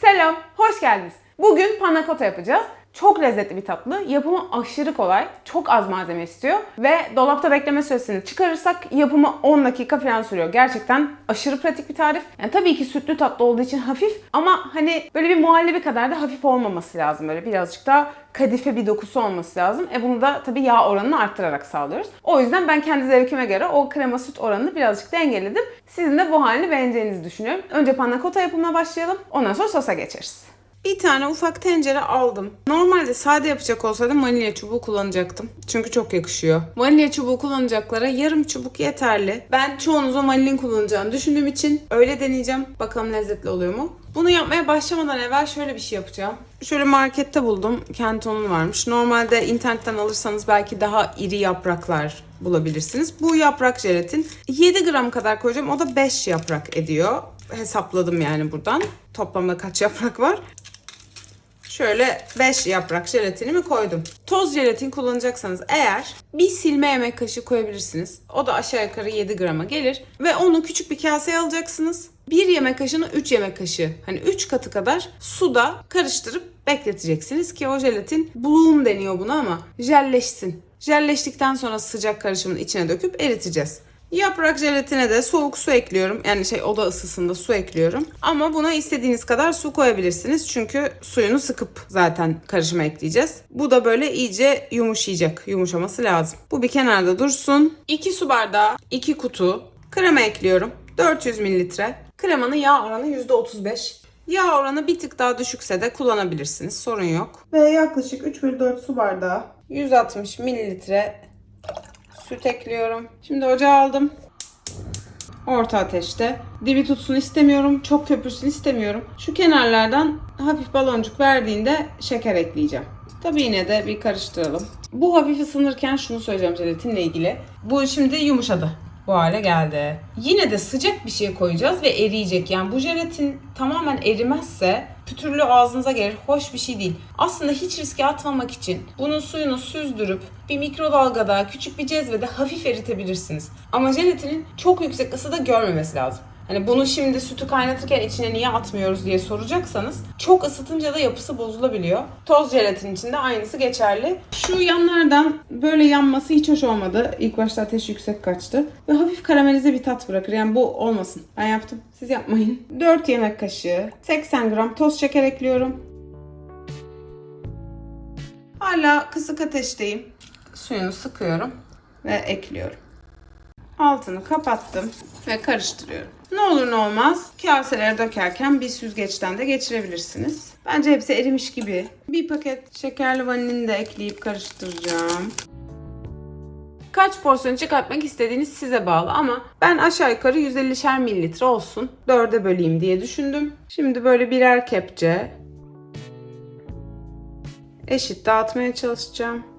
Selam, hoş geldiniz. Bugün panna cotta yapacağız. Çok lezzetli bir tatlı. Yapımı aşırı kolay. Çok az malzeme istiyor. Ve dolapta bekleme süresini çıkarırsak yapımı 10 dakika falan sürüyor. Gerçekten aşırı pratik bir tarif. Yani tabii ki sütlü tatlı olduğu için hafif ama hani böyle bir muhallebi kadar da hafif olmaması lazım. Böyle birazcık daha kadife bir dokusu olması lazım. E bunu da tabii yağ oranını arttırarak sağlıyoruz. O yüzden ben kendi zevkime göre o krema süt oranını birazcık dengeledim. Sizin de bu halini beğeneceğinizi düşünüyorum. Önce panna cotta yapımına başlayalım. Ondan sonra sosa geçeriz. Bir tane ufak tencere aldım. Normalde sade yapacak olsaydım vanilya çubuğu kullanacaktım. Çünkü çok yakışıyor. Vanilya çubuğu kullanacaklara yarım çubuk yeterli. Ben çoğunuzun vanilin kullanacağını düşündüğüm için öyle deneyeceğim. Bakalım lezzetli oluyor mu? Bunu yapmaya başlamadan evvel şöyle bir şey yapacağım. Şöyle markette buldum. Kenton'un varmış. Normalde internetten alırsanız belki daha iri yapraklar bulabilirsiniz. Bu yaprak jelatin 7 gram kadar koyacağım. O da 5 yaprak ediyor. Hesapladım yani buradan. Toplamda kaç yaprak var? Şöyle 5 yaprak jelatinimi koydum. Toz jelatin kullanacaksanız eğer bir silme yemek kaşığı koyabilirsiniz. O da aşağı yukarı 7 grama gelir. Ve onu küçük bir kaseye alacaksınız. Bir yemek kaşığını 3 yemek kaşığı hani 3 katı kadar suda karıştırıp bekleteceksiniz ki o jelatin bloom deniyor buna ama jelleşsin. Jelleştikten sonra sıcak karışımın içine döküp eriteceğiz. Yaprak jelatine de soğuk su ekliyorum. Yani şey oda ısısında su ekliyorum. Ama buna istediğiniz kadar su koyabilirsiniz. Çünkü suyunu sıkıp zaten karışıma ekleyeceğiz. Bu da böyle iyice yumuşayacak. Yumuşaması lazım. Bu bir kenarda dursun. 2 su bardağı, 2 kutu krema ekliyorum. 400 mililitre. Kremanın yağ oranı %35. Yağ oranı bir tık daha düşükse de kullanabilirsiniz. Sorun yok. Ve yaklaşık 3 bölü 4 su bardağı 160 mililitre süt ekliyorum. Şimdi ocağa aldım. Orta ateşte. Dibi tutsun istemiyorum. Çok köpürsün istemiyorum. Şu kenarlardan hafif baloncuk verdiğinde şeker ekleyeceğim. Tabii yine de bir karıştıralım. Bu hafif ısınırken şunu söyleyeceğim jelatinle ilgili. Bu şimdi yumuşadı. Bu hale geldi. Yine de sıcak bir şey koyacağız ve eriyecek. Yani bu jelatin tamamen erimezse pütürlü ağzınıza gelir. Hoş bir şey değil. Aslında hiç riske atmamak için bunun suyunu süzdürüp bir mikrodalgada, küçük bir cezvede hafif eritebilirsiniz. Ama jelatinin çok yüksek ısıda görmemesi lazım. Hani bunu şimdi sütü kaynatırken içine niye atmıyoruz diye soracaksanız çok ısıtınca da yapısı bozulabiliyor. Toz jelatin için de aynısı geçerli. Şu yanlardan böyle yanması hiç hoş olmadı. İlk başta ateş yüksek kaçtı. Ve hafif karamelize bir tat bırakır. Yani bu olmasın. Ben yaptım. Siz yapmayın. 4 yemek kaşığı 80 gram toz şeker ekliyorum. Hala kısık ateşteyim. Suyunu sıkıyorum ve ekliyorum. Altını kapattım ve karıştırıyorum. Ne olur ne olmaz kaselere dökerken bir süzgeçten de geçirebilirsiniz. Bence hepsi erimiş gibi. Bir paket şekerli vanilini de ekleyip karıştıracağım. Kaç porsiyon çıkartmak istediğiniz size bağlı ama ben aşağı yukarı 150'şer mililitre olsun. Dörde böleyim diye düşündüm. Şimdi böyle birer kepçe eşit dağıtmaya çalışacağım.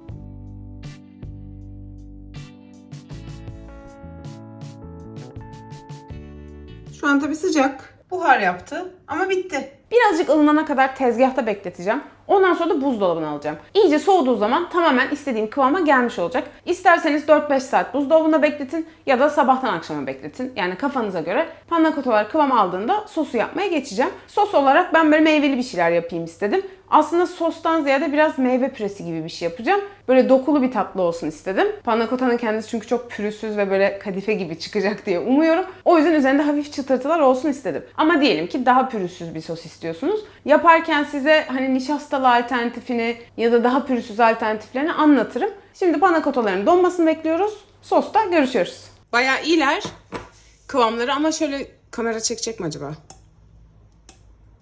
Şu an tabii sıcak. Buhar yaptı ama bitti. Birazcık ılınana kadar tezgahta bekleteceğim. Ondan sonra da buzdolabına alacağım. İyice soğuduğu zaman tamamen istediğim kıvama gelmiş olacak. İsterseniz 4-5 saat buzdolabında bekletin ya da sabahtan akşama bekletin. Yani kafanıza göre panna kıvam aldığında sosu yapmaya geçeceğim. Sos olarak ben böyle meyveli bir şeyler yapayım istedim. Aslında sostan ziyade biraz meyve püresi gibi bir şey yapacağım. Böyle dokulu bir tatlı olsun istedim. Panna cotta'nın kendisi çünkü çok pürüzsüz ve böyle kadife gibi çıkacak diye umuyorum. O yüzden üzerinde hafif çıtırtılar olsun istedim. Ama diyelim ki daha pürüzsüz bir sos istiyorsunuz. Yaparken size hani nişastalı alternatifini ya da daha pürüzsüz alternatiflerini anlatırım. Şimdi panna cottaların donmasını bekliyoruz. Sosta görüşürüz. Bayağı iyiler kıvamları ama şöyle kamera çekecek mi acaba?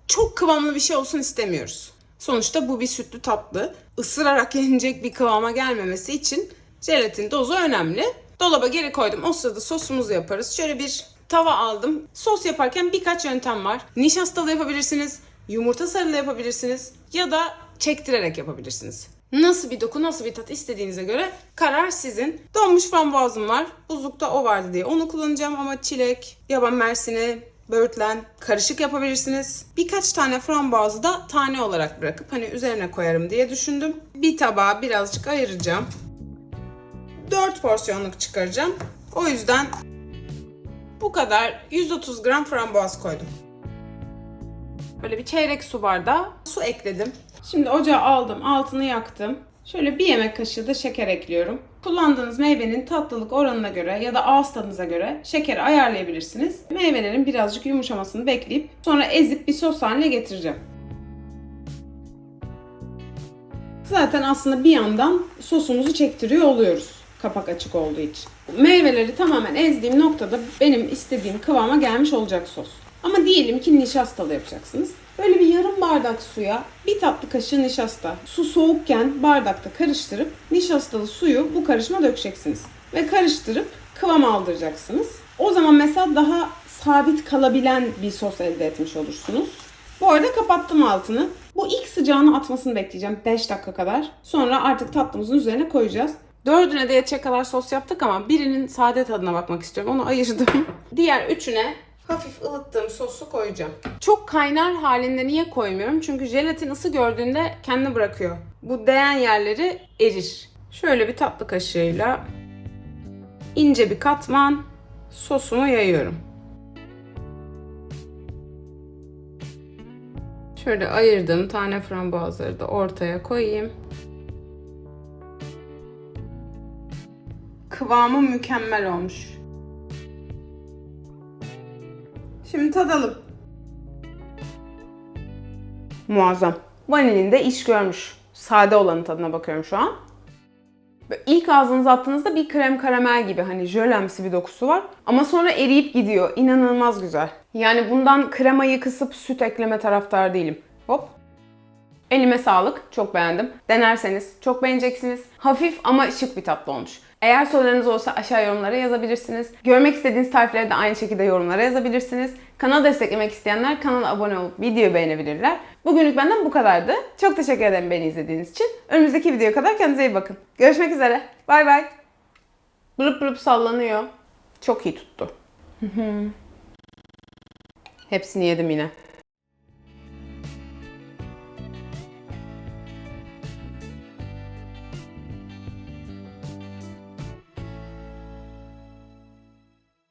Çok kıvamlı bir şey olsun istemiyoruz. Sonuçta bu bir sütlü tatlı. Isırarak yenecek bir kıvama gelmemesi için jelatin dozu önemli. Dolaba geri koydum. O sırada sosumuzu yaparız. Şöyle bir tava aldım. Sos yaparken birkaç yöntem var. Nişastalı yapabilirsiniz, yumurta sarılı yapabilirsiniz ya da çektirerek yapabilirsiniz. Nasıl bir doku, nasıl bir tat istediğinize göre karar sizin. Donmuş frambuazım var. Buzlukta o vardı diye onu kullanacağım ama çilek, yaban mersini, böğürtlen karışık yapabilirsiniz. Birkaç tane frambuazı da tane olarak bırakıp hani üzerine koyarım diye düşündüm. Bir tabağa birazcık ayıracağım. 4 porsiyonluk çıkaracağım. O yüzden bu kadar 130 gram frambuaz koydum. Böyle bir çeyrek su bardağı su ekledim. Şimdi ocağa aldım, altını yaktım. Şöyle bir yemek kaşığı da şeker ekliyorum. Kullandığınız meyvenin tatlılık oranına göre ya da ağız tadınıza göre şekeri ayarlayabilirsiniz. Meyvelerin birazcık yumuşamasını bekleyip sonra ezip bir sos haline getireceğim. Zaten aslında bir yandan sosumuzu çektiriyor oluyoruz kapak açık olduğu için. Meyveleri tamamen ezdiğim noktada benim istediğim kıvama gelmiş olacak sos. Ama diyelim ki nişastalı yapacaksınız. Böyle bir yarım bardak suya bir tatlı kaşığı nişasta. Su soğukken bardakta karıştırıp nişastalı suyu bu karışıma dökeceksiniz. Ve karıştırıp kıvam aldıracaksınız. O zaman mesela daha sabit kalabilen bir sos elde etmiş olursunuz. Bu arada kapattım altını. Bu ilk sıcağını atmasını bekleyeceğim 5 dakika kadar. Sonra artık tatlımızın üzerine koyacağız. Dördüne de yetecek kadar sos yaptık ama birinin sade tadına bakmak istiyorum. Onu ayırdım. Diğer üçüne hafif ılıttığım sosu koyacağım. Çok kaynar halinde niye koymuyorum? Çünkü jelatin ısı gördüğünde kendini bırakıyor. Bu değen yerleri erir. Şöyle bir tatlı kaşığıyla ince bir katman sosumu yayıyorum. Şöyle ayırdığım tane frambuazları da ortaya koyayım. Kıvamı mükemmel olmuş. Şimdi tadalım. Muazzam. Vanilin de iş görmüş. Sade olanın tadına bakıyorum şu an. Böyle İlk ağzınıza attığınızda bir krem karamel gibi hani jölemsi bir dokusu var. Ama sonra eriyip gidiyor. İnanılmaz güzel. Yani bundan kremayı kısıp süt ekleme taraftar değilim. Hop. Elime sağlık. Çok beğendim. Denerseniz çok beğeneceksiniz. Hafif ama şık bir tatlı olmuş. Eğer sorularınız olsa aşağı yorumlara yazabilirsiniz. Görmek istediğiniz tarifleri de aynı şekilde yorumlara yazabilirsiniz. Kanal desteklemek isteyenler kanala abone olup videoyu beğenebilirler. Bugünlük benden bu kadardı. Çok teşekkür ederim beni izlediğiniz için. Önümüzdeki videoya kadar kendinize iyi bakın. Görüşmek üzere. Bay bay. Bırıp bırıp sallanıyor. Çok iyi tuttu. Hepsini yedim yine.